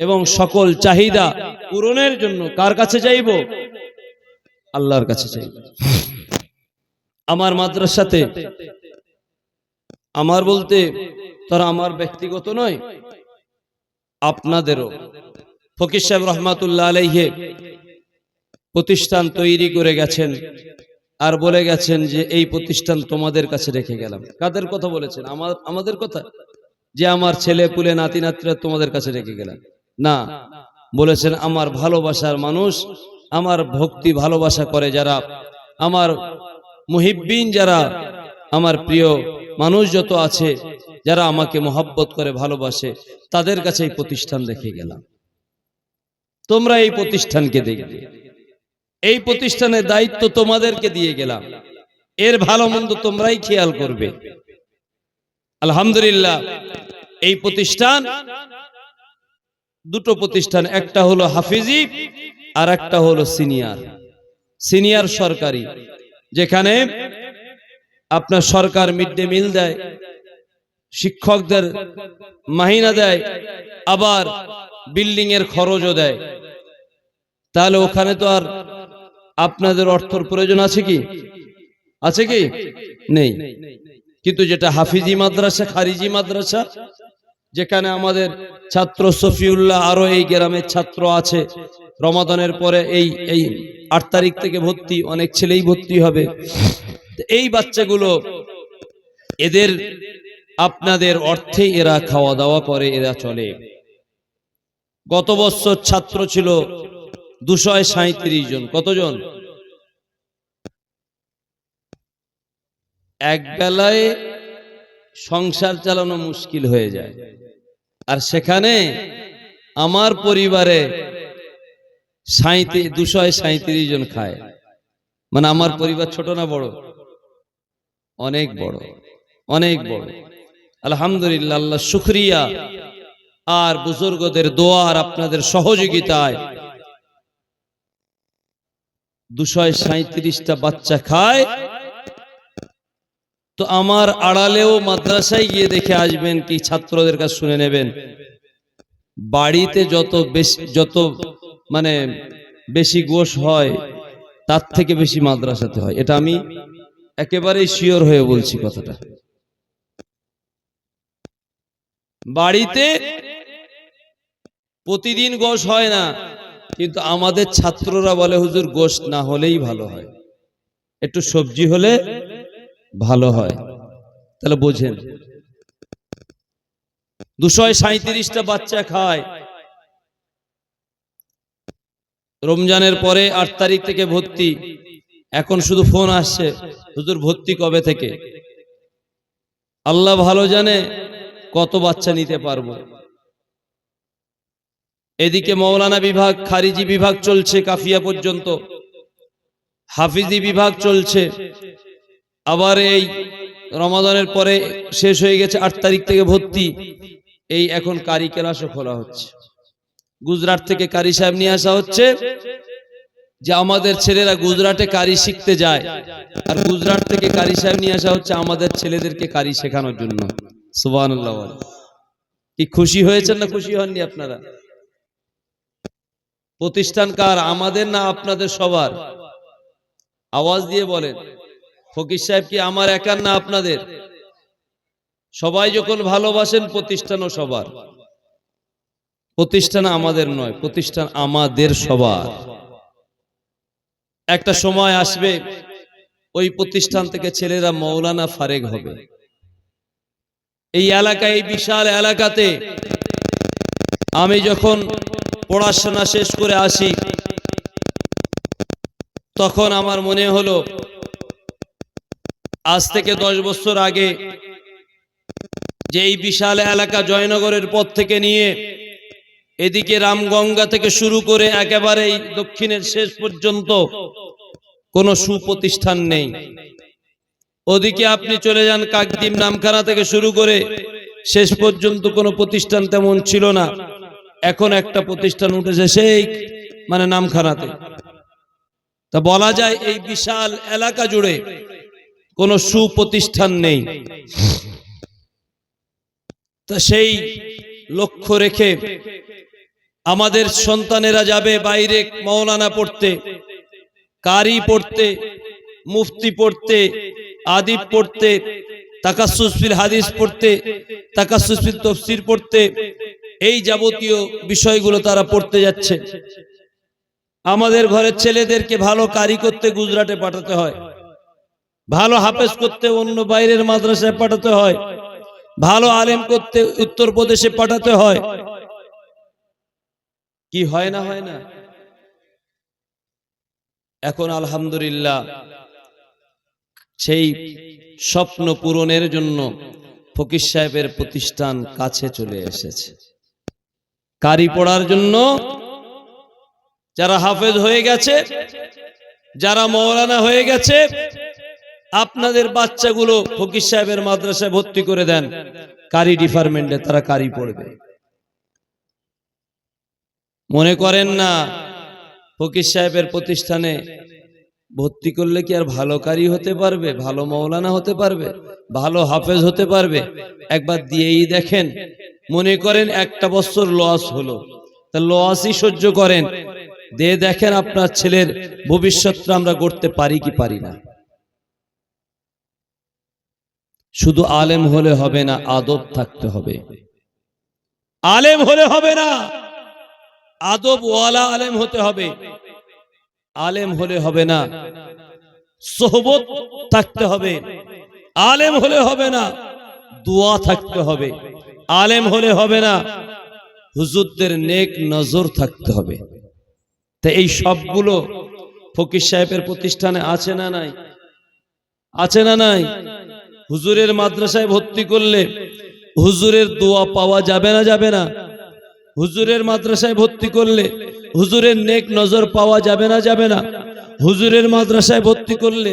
এবং সকল চাহিদা পূরণের জন্য কার কাছে চাইব আল্লাহর কাছে চাইব আমার মাদ্রাসাতে আমার বলতে তারা আমার ব্যক্তিগত নয়, আপনাদেরও। ফকির সাহেব রহমাতুল্লাহ আলাইহে প্রতিষ্ঠান তৈরি করে গেছেন আর বলে গেছেন যে এই প্রতিষ্ঠান তোমাদের কাছে রেখে গেলাম। কাদের কথা বলেছেন? আমার আমাদের কথা? যে আমার ছেলে, পুলে, নাতি, নাতিরা তোমাদের কাছে রেখে গেলাম। না। বলেছেন, আমার ভালোবাসার মানুষ, আমার ভক্তি ভালোবাসা করে যারা, আমার মুহিব্বিন যারা, আমার প্রিয় মানুষ যত আছে, যারা আমাকে মোহাব্বত করে ভালোবাসে, তাদের কাছে এই প্রতিষ্ঠান রেখে গেলাম। তোমরা এই প্রতিষ্ঠানকে দেখবে। এই প্রতিষ্ঠানের দায়িত্ব তোমাদেরকে দিয়ে গেলাম। এর ভালো মন্দ তোমরাই খেয়াল করবে। আলহামদুলিল্লাহ, এই প্রতিষ্ঠান দুটো প্রতিষ্ঠান একটা হলো হাফিজি আর একটা হলো সিনিয়র। সিনিয়র সরকারি যেখানে আপনার সরকার মিড ডে মিল দেয় শিক্ষকদের মাহিনা দেয় আবার বিল্ডিং এর খরচও দেয়। তাহলে ওখানে তো আর আপনাদের অর্থর প্রয়োজন আছে কি? আছে কি? নেই। কিন্তু যেটা হাফিজি মাদ্রাসা খারিজি মাদ্রাসা যেখানে আমাদের ছাত্র সফিউল্লাহ আরও এই গ্রামের ছাত্র আছে। রমাদানের পরে এই এই আট তারিখ থেকে ভর্তি, অনেক ছেলেই ভর্তি হবে। এই বাচ্চাগুলো, এদের আপনাদের অর্থে এরা খাওয়া দাওয়া করে, এরা চলে। গত বছর ছাত্র ছিল দুশো সাঁত্রিশ জন। কতজন? এক বেলায় সংসার চালানো মুশকিল হয়ে যায়। আর সেখানে আমার পরিবারে দুশো সাঁত্রিশ জন খায়। মানে আমার পরিবার ছোট না বড়? অনেক বড় অনেক বড়। আলহামদুলিল্লাহ, আল্লাহ আর বুজুর্গদের দোয়া আর আপনাদের সহযোগিতায় দুশো সাঁত্রিশটা বাচ্চা খায়। তো আমার আড়ালেও মাদ্রাসায় গিয়ে দেখে আসবেন কি ছাত্রদের কাছে শুনে নেবেন। বাড়িতে যত বেশি, যত মানে বেশি গোশ হয়, তার থেকে বেশি মাদ্রাসাতে হয়। এটা আমি একেবারেই শিওর হয়ে বলছি কথাটা। বাড়িতে প্রতিদিন গোশ হয় না, কিন্তু আমাদের ছাত্ররা বলে, হুজুর, গোশ না হলেই ভালো হয়। একটু সবজি হলে ভালো হয়। তাহলে বোঝেন। দুশো সাঁত্রিশটা বাচ্চা খায়। রমজানের পরে আট তারিখ থেকে ভর্তি। এখন শুধু ফোন আসছে, হুজুর ভর্তি কবে থেকে? আল্লাহ ভালো জানে কত বাচ্চা নিতে পারব। এদিকে মৌলানা বিভাগ, খারিজি বিভাগ চলছে কাফিয়া পর্যন্ত। হাফিজি বিভাগ চলছে। আবার এই রমাদানের পরে শেষ হয়ে গেছে আট তারিখ থেকে ভর্তি। এই এখন কারি ক্লাসও খোলা হচ্ছে। গুজরাট থেকে কারি সাহেব নিয়ে আসা হচ্ছে যে আমাদের ছেলেরা গুজরাটে কারি শিখতে যায়। আর গুজরাট থেকে কারি সাহেব নিয়ে আসা হচ্ছে আমাদের ছেলেদেরকে কারি শেখানোর জন্য। সুবান কি খুশি হয়েছেন না খুশি হননি আপনারা? প্রতিষ্ঠান কার আমাদের না আপনাদের সবার? আওয়াজ দিয়ে বলেন। ফকির সাহেব কি আমার একার না আপনাদের? সবাই যখন ভালোবাসেন, প্রতিষ্ঠানও সবার। প্রতিষ্ঠান আমাদের নয়, প্রতিষ্ঠান আমাদের সবার। একটা সময় আসবে, ওই প্রতিষ্ঠান থেকে ছেলেরা মৌলানা ফারেক হবে। এই এলাকায় এই বিশাল এলাকাতে আমি যখন পড়াশোনা শেষ করে আসি, তখন আমার মনে হলো আজ থেকে দশ বছর আগে যে এই বিশাল এলাকা জয়নগরের পথ থেকে নিয়ে এদিকে রামগঙ্গা থেকে শুরু করে একেবারে এই দক্ষিণের শেষ পর্যন্ত কোনো সুপ্রতিষ্ঠান নেই। ওদিকে আপনি চলে যান কাকদিম নামখানা থেকে শুরু করে শেষ পর্যন্ত কোনো প্রতিষ্ঠান তেমন ছিল না। এখন একটা প্রতিষ্ঠান উঠেছে সেই মানে নামখানাতে। তা বলা যায় এই বিশাল এলাকা জুড়ে কোনো সুপ্রতিষ্ঠান নেই। তা সেই লক্ষ্য রেখে আমাদের সন্তানেরা যাবে বাইরে মৌলানা পড়তে, কারি পড়তে, মুফতি পড়তে, আদিব পড়তে তাকাসুসফিল হাদিস পড়তে তাকাসুসফিল তফসির পড়তে, এই যাবতীয় বিষয়গুলো তারা পড়তে যাচ্ছে। আমাদের ঘরের ছেলেদেরকে ভালো কারি করতে গুজরাটে পাঠাতে হয়। ভালো হাফেজ করতে অন্য বাইরের মাদ্রাসায় পাঠাতে হয়। ভালো আলেম করতে উত্তরপ্রদেশে পাঠাতে হয়। কি হয় না হয় না? এখন আলহামদুলিল্লাহ, সেই স্বপ্ন পূরণের জন্য ফকির সাহেবের প্রতিষ্ঠান কাছে চলে এসেছে। কারি পড়ার জন্য যারা হাফেজ হয়ে গেছে, যারা মৌলানা হয়ে গেছে আপনাদের বাচ্চাগুলো ফকির সাহেবের মাদ্রাসায় ভর্তি করে দেন। কারি ডিপার্টমেন্টে তারা কারি পড়বে। মনে করেন না, ফকির সাহেবের প্রতিষ্ঠানে ভর্তি করলে কি আর ভালো কারি হতে পারবে, ভালো মৌলানা হতে পারবে, ভালো হাফেজ হতে পারবে? একবার দিয়েই দেখেন। মনে করেন একটা বছর লস হলো। তা লসই সহ্য করেন। দিয়ে দেখেন আপনার ছেলের ভবিষ্যৎটা আমরা করতে পারি কি পারি না। শুধু আলেম হলে হবে না, আদব থাকতে হবে। আলেম হলে হবে না, আদব ওয়ালা আলেম হতে হবে। আলেম হলে হবে না, সোহবত থাকতে হবে। আলেম হলে হবে না, দোয়া থাকতে হবে। আলেম হলে হবে না, হুজুরদের নেক নজর থাকতে হবে। তা এই সবগুলো ফকির সাহেবের প্রতিষ্ঠানে আছে না নাই? আছে না নাই? হুজুরের মাদ্রাসায় ভর্তি করলে হুজুরের দোয়া পাওয়া যাবে না যাবে না? হুজুরের মাদ্রাসায় ভর্তি করলে হুজুরের নেক নজর পাওয়া যাবে না যাবে না? হুজুরের মাদ্রাসায় ভর্তি করলে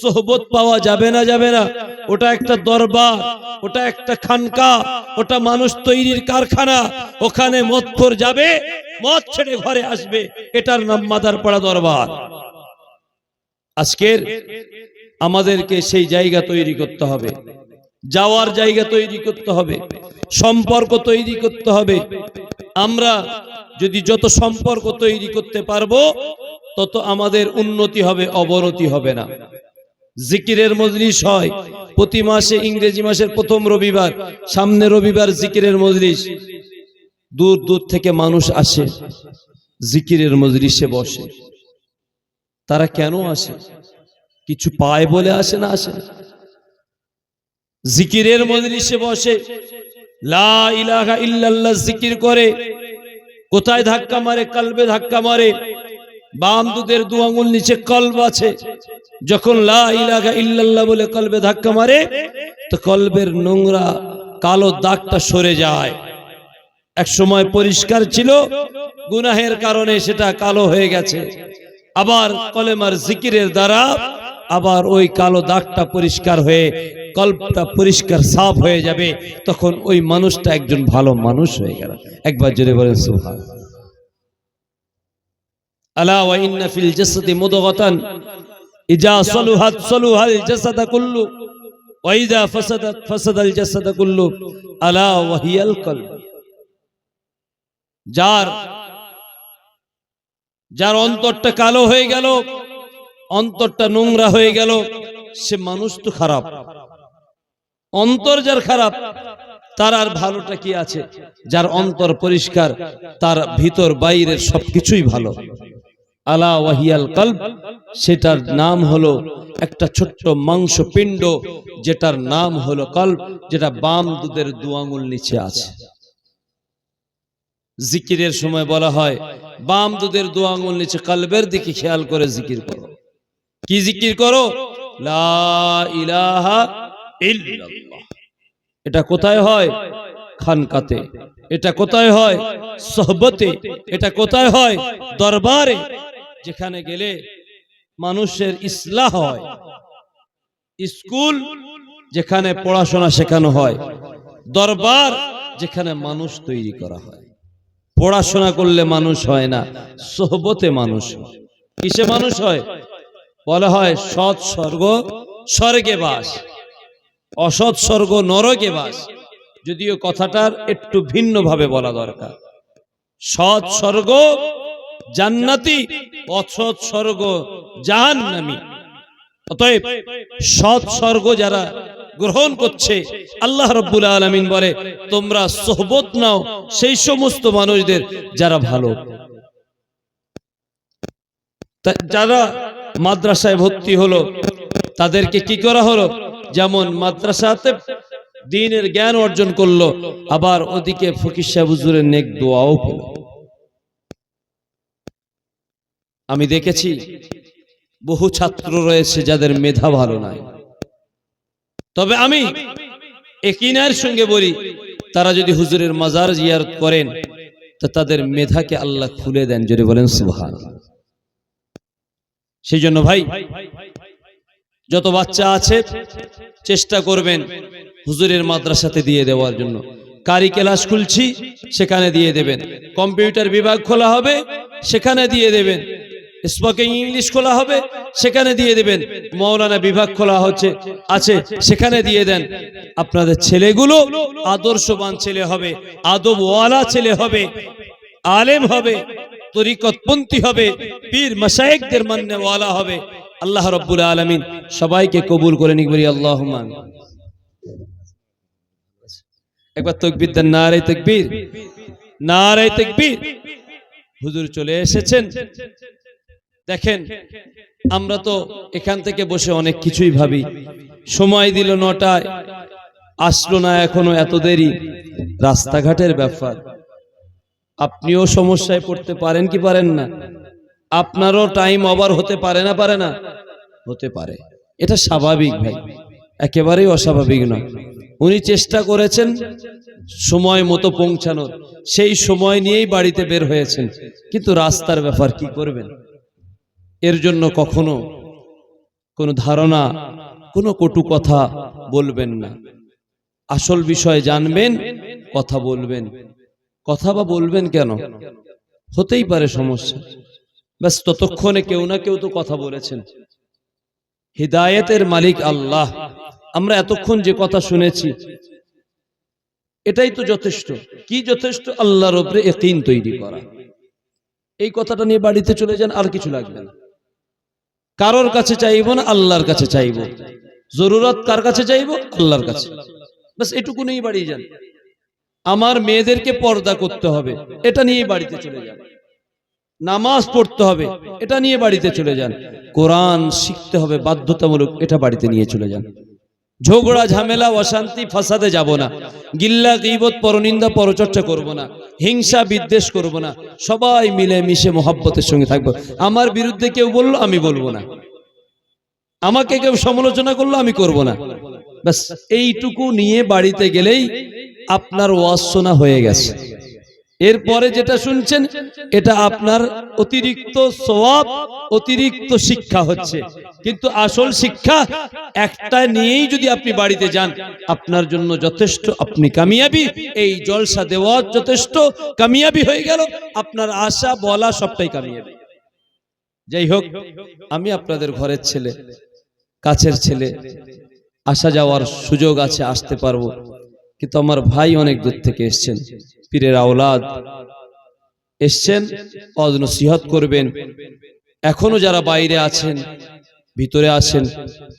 সোহবত পাওয়া যাবে না যাবে না? ওটা একটা দরবার, ওটা একটা খানকা, ওটা মানুষ তৈরির কারখানা, ওখানে মৎখর যাবে, মদ ছেড়ে ঘরে আসবে। এটার নাম মাদারপাড়া দরবার। আজকের আমাদেরকে সেই জায়গা তৈরি করতে হবে। যাওয়ার জায়গা তৈরি করতে হবে। সম্পর্ক তৈরি করতে হবে। আমরা যদি যত সম্পর্ক তৈরি করতে পারব, তত আমাদের উন্নতি হবে, অবনতি হবে না। জিকিরের মজলিস হয়। প্রতি মাসে ইংরেজি মাসের প্রথম রবিবার, সামনে রবিবার জিকিরের মজলিস। দূর দূর থেকে মানুষ আসে, জিকিরের মজলিসে বসে। তারা কেন আসে? কিছু পায় বলে আসে না আসে? জিকিরের মজলিসে বসে, লা জিকির করে, কোথায় ধাক্কা মারে, কলবে ধাক্কা মারে, বাম দুধের দু আঙুল নিচে কলব আছে। যখন লা বলে কলবে ধাক্কা মারে, তো কলবের নোংরা কালো দাগটা সরে যায়। এক সময় পরিষ্কার ছিল, গুনাহের কারণে সেটা কালো হয়ে গেছে। আবার কলেমার জিকিরের দ্বারা আবার ওই কালো দাগটা পরিষ্কার হয়ে, কল্পটা পরিষ্কার সাফ হয়ে যাবে, তখন ওই মানুষটা একজন ভালো মানুষ হয়ে গেল। একবার জোরে বলেন, সুবহান। আলা ওয়া ইন্না ফিল জাসাদি মুদগাতান, ইজা কুল্লু, ওয়া ইজা ফাসাদাত ফাসাদাল কুল্লু, আলা ওয়া হিয়াল যার যার অন্তরটা কালো হয়ে গেল অন্তরটা নোংরা হয়ে গেল, সে মানুষ তো খারাপ। অন্তর যার খারাপ, তার আর ভালোটা কি আছে? যার অন্তর পরিষ্কার, তার ভিতর বাইরের সবকিছুই ভালো। আলা ওয়াহিয়াল কলব, সেটার নাম হলো একটা ছোট্ট মাংস পিণ্ড যেটার নাম হলো কল্প যেটা বাম দুধের দু আঙুল নিচে আছে। জিকিরের সময় বলা হয়, বাম দুধের দু আঙুল নিচে কলবের দিকে খেয়াল করে জিকির করো। কি জিকির করো? এটা কোথায় হয়? খানকাতে। এটা কোথায় হয়? সহবতে। এটা কোথায় হয়? দরবারে। যেখানে গেলে মানুষের ইসলাহ হয়। স্কুল যেখানে পড়াশোনা শেখানো হয়। দরবার যেখানে মানুষ তৈরি করা হয়। পড়াশোনা করলে মানুষ হয় না, সোহবতে মানুষ কিসে মানুষ হয়? বলা হয় সৎ স্বর্গ, স্বর্গে বাস। অসৎ স্বর্গ, নরকে বাস। যদিও কথাটার একটু ভিন্নভাবে বলা দরকার। সৎ স্বর্গ, জান্নাতি, অসৎ স্বর্গ, জাহান্নামী। অতএব সৎ স্বর্গ যারা গ্রহণ করছে, আল্লাহ রব্বুল আলমিন বলে, তোমরা সোহবত নাও সেই সমস্ত মানুষদের যারা ভালো। যারা মাদ্রাসায় ভর্তি হলো। তাদেরকে কি করা হলো? যেমন মাদ্রাসাতে দিনের জ্ঞান অর্জন করল, আবার ওদিকে ফকির সাহেব হুজুরের নেক দোয়াও পেল। আমি দেখেছি বহু ছাত্র রয়েছে যাদের মেধা ভালো নাই। তবে আমি একিনার সঙ্গে বলি, তারা যদি হুজুরের মাজার জিয়ারত করেন, তা তাদের মেধাকে আল্লাহ খুলে দেন যদি বলেন সুবহান সেই জন্য ভাই, যত বাচ্চা আছে, চেষ্টা করবেন হুজুরের মাদ্রাসাতে দিয়ে দেওয়ার জন্য। কারি ক্লাস খুলছি, সেখানে দিয়ে দেবেন। কম্পিউটার বিভাগ খোলা হবে, সেখানে দিয়ে দেবেন। স্পোকেন ইংলিশ খোলা হবে, সেখানে দিয়ে দেবেন। মৌলানা বিভাগ খোলা হচ্ছে, আছে, সেখানে দিয়ে দেন। আপনাদের ছেলেগুলো আদর্শবান ছেলে হবে, আদবওয়ালা ছেলে হবে, আলেম হবে। তরিকতপন্থী হবে, পীর মাসায়েকদের মান্যওয়ালা হবে। আল্লাহ রব্বুল আলামিন সবাইকে কবুল করে নিক বলি আল্লাহ একবার তকবির দেন নারে তকবীর। নারে তকবীর। হুজুর চলে এসেছেন। দেখেন, আমরা তো এখান থেকে বসে অনেক কিছুই ভাবি। সময় দিল নটায়, আসলো না এখনও এত দেরি। রাস্তাঘাটের ব্যাপার। আপনিও সমস্যায় পড়তে পারেন কি পারেন না? আপনারও টাইম ওভার হতে পারে না পারে না? হতে পারে। এটা স্বাভাবিক ভাই। একেবারেই অস্বাভাবিক নয় উনি চেষ্টা করেছেন সময় মতো পৌঁছানোর। সেই সময় নিয়েই বাড়িতে বের হয়েছেন। কিন্তু রাস্তার ব্যাপার কি করবেন? এর জন্য কখনো কোনো ধারণা, কোনো কটু কথা বলবেন না। আসল বিষয় জানবেন, কথা বলবেন। কথা বা বলবেন কেন? হতেই পারে সমস্যা। ব্যাস, ততক্ষণে কেউ না কেউ তো কথা বলেছেন। হিদায়েতের মালিক আল্লাহ। আমরা এতক্ষণ যে কথা শুনেছি, এটাই তো যথেষ্ট। কি যথেষ্ট? আল্লাহর ওপরে একিন তৈরি করা। এই কথাটা নিয়ে বাড়িতে চলে যান, আর কিছু লাগবে না। কারোর কাছে চাইব না, আল্লাহর কাছে চাইব। জরুরত কার কাছে চাইব? আল্লাহর কাছে। বাস এটুকু নিয়েই বাড়ি যান। আমার মেয়েদেরকে পর্দা করতে হবে। এটা নিয়ে বাড়িতে চলে যান। নামাজ পড়তে হবে। এটা নিয়ে বাড়িতে চলে যান। কোরআন শিখতে হবে বাধ্যতামূলক। এটা বাড়িতে নিয়ে চলে যান। ঝগড়া, ঝামেলা, অশান্তি, ফাসাদে যাব না। গিল্লা, গিবত, পরনিন্দা, পরচর্চা করব না। হিংসা, বিদ্বেষ করব না। সবাই মিলে মিশে মোহাব্বতের সঙ্গে থাকব। আমার বিরুদ্ধে কেউ বলল, আমি বলব না। আমাকে কেউ সমালোচনা করল, আমি করব না। ব্যাস, এইটুকু নিয়ে বাড়িতে গেলেই আপনার ওয়াজ শোনা হয়ে গেছে। এরপরে যেটা শুনছেন, এটা আপনার অতিরিক্ত সোয়াব অতিরিক্ত শিক্ষা হচ্ছে। কিন্তু আসল শিক্ষা একটা নিয়েই যদি আপনি বাড়িতে যান, আপনার জন্য যথেষ্ট। আপনি কামিয়াবি, এই জলসা দেওয়া যথেষ্ট। কামিয়াবি হয়ে গেল, আপনার আশা, বলা সবটাই কামিয়াবি। যাই হোক, আমি আপনাদের ঘরের ছেলে, কাছের ছেলে, আসা যাওয়ার সুযোগ আছে, আসতে পারব। কিন্তু আমার ভাই অনেক দূর থেকে এসছেন। পীরের আওলাদ এসছেন অজ নসিহত করবেন। এখনও যারা বাইরে আছেন, ভিতরে আছেন,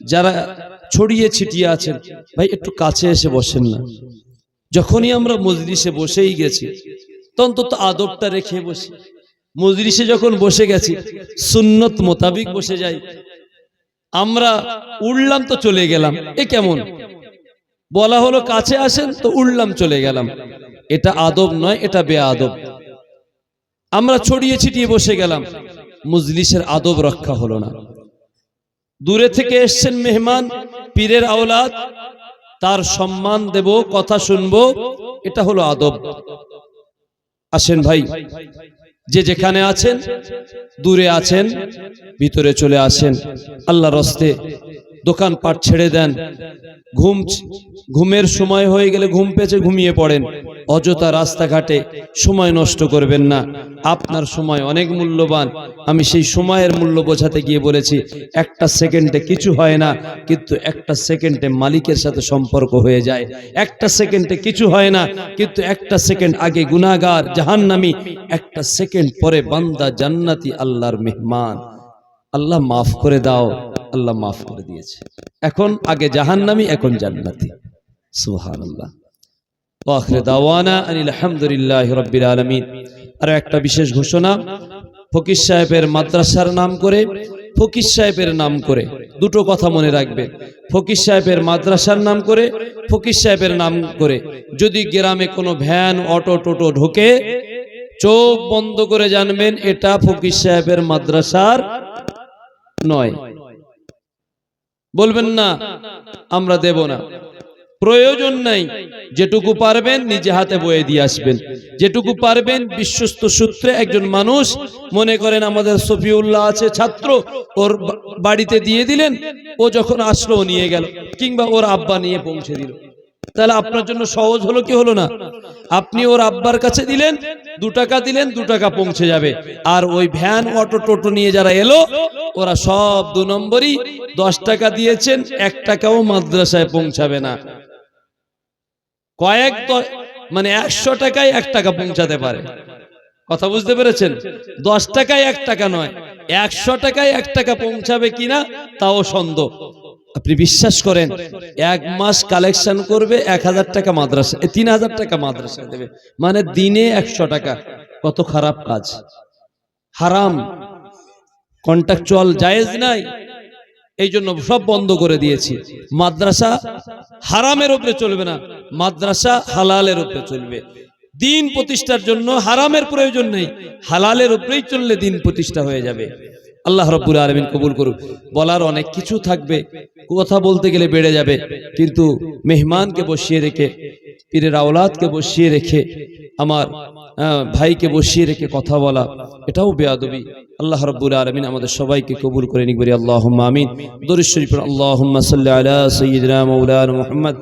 যারা ছড়িয়ে ছিটিয়ে আছেন, ভাই, একটু কাছে এসে বসেন না। যখনই আমরা মজলিসে বসেই গেছি তো অন্তত আদবটা রেখে বসি। মজলিসে যখন বসে গেছি, সুন্নত মোতাবিক বসে যাই। আমরা উড়লাম তো চলে গেলাম, এ কেমন? বলা হলো কাছে আসেন, তো উড়লাম, চলে গেলাম। এটা আদব নয়, এটা বে আদব আমরা ছড়িয়ে ছিটিয়ে বসে গেলাম। মুজলিসের আদব রক্ষা হলো না। দূরে থেকে এসছেন মেহমান, পীরের আওলাদ। তার সম্মান দেব, কথা শুনব, এটা হলো আদব। আসেন ভাই, যে যেখানে আছেন, দূরে আছেন, ভিতরে চলে আসেন। আল্লাহ রস্তে দোকানপাট ছেড়ে দেন। ঘুম ঘুমের সময় হয়ে গেলে ঘুম পেয়েছে, ঘুমিয়ে পড়েন। অযথা রাস্তাঘাটে সময় নষ্ট করবেন না। আপনার সময় অনেক মূল্যবান। আমি সেই সময়ের মূল্য বোঝাতে গিয়ে বলেছি, একটা সেকেন্ডে কিছু হয় না, কিন্তু একটা সেকেন্ডে মালিকের সাথে সম্পর্ক হয়ে যায়। একটা সেকেন্ডে কিছু হয় না, কিন্তু একটা সেকেন্ড আগে গুনাগার জাহান্নামি, একটা সেকেন্ড পরে বান্দা জান্নাতি আল্লাহর মেহমান। আল্লাহ মাফ করে দাও। আল্লাহ মাফ করে দিয়েছে। এখন আগে জাহান্নামি এখন জান্নাতি। সুবহানাল্লাহ। ওয়াখির দাওয়ানা আনিল আলহামদুলিল্লাহ রাব্বিল আলামিন। আর একটা বিশেষ ঘোষণা, ফকির সাহেবের মাদ্রাসার নাম করে, ফকির সাহেবের নাম করে, দুটো কথা মনে রাখবেন ফকির সাহেবের মাদ্রাসার নাম করে, ফকির সাহেবের নাম করে। যদি গ্রামে কোনো ভ্যান, অটো, টোটো ঢোকে, চোখ বন্ধ করে জানবেন, এটা ফকির সাহেবের মাদ্রাসার নয়। বলবেন না, আমরা দেব না। প্রয়োজন নাই, যেটুকু পারবেন নিজে হাতে বয়ে দিয়ে আসবেন। যেটুকু পারবেন বিশ্বস্ত সূত্রে একজন মানুষ মনে করেন আমাদের সফিউল্লাহ আছে ছাত্র, ওর বাড়িতে দিয়ে দিলেন, ও যখন আসলো নিয়ে গেল, কিংবা ওর আব্বা নিয়ে পৌঁছে দিল। তাহলে আপনার জন্য সহজ হলো কি হলো না? আপনি ওর আব্বার কাছে দিলেন, দু টাকা দিলেন, দু টাকা পৌঁছে যাবে। আর ওই ভ্যান, অটো, টোটো নিয়ে যারা এলো, ওরা সব দু নম্বরই দশ টাকা দিয়েছেন, এক টাকাও মাদ্রাসায় পৌঁছাবে না। কয়েক মানে একশো টাকায় এক টাকা পৌঁছাতে পারে। কথা বুঝতে পেরেছেন? দশ টাকায় এক টাকা নয়, একশো টাকায় এক টাকা পৌঁছাবে কিনা, তাও সন্দেহ। আপনি বিশ্বাস করেন, এক মাস কালেকশন করবে এক হাজার টাকা মাদ্রাসা তিন হাজার টাকা মাদ্রাসা দেবে। মানে দিনে একশো টাকা। কত খারাপ কাজ। হারাম। কন্ট্রাকচুয়াল জায়েজ নাই। এই জন্য সব বন্ধ করে দিয়েছি। মাদ্রাসা হারামের উপরে চলবে না। মাদ্রাসা হালালের উপরে চলবে। দিন প্রতিষ্ঠার জন্য হারামের প্রয়োজন নেই। হালালের উপরেই চললে দিন প্রতিষ্ঠা হয়ে যাবে। আল্লাহ রব্বুল আলমিন কবুল করুক। বলার অনেক কিছু থাকবে, কথা বলতে গেলে বেড়ে যাবে, কিন্তু মেহমানকে বসিয়ে রেখে, পীরের আওলাদকে বসিয়ে রেখে, আমার ভাইকে বসিয়ে রেখে কথা বলা, এটাও বেয়াদবি। আল্লাহ রব্বুল আলমিন আমাদের সবাইকে কবুল করে নিক, বলি আল্লাহ আমিন। দরিশ শরীফ আল্লাহ সাল্লাহ আলা সৈয়দনা মৌলানা মুহাম্মদ।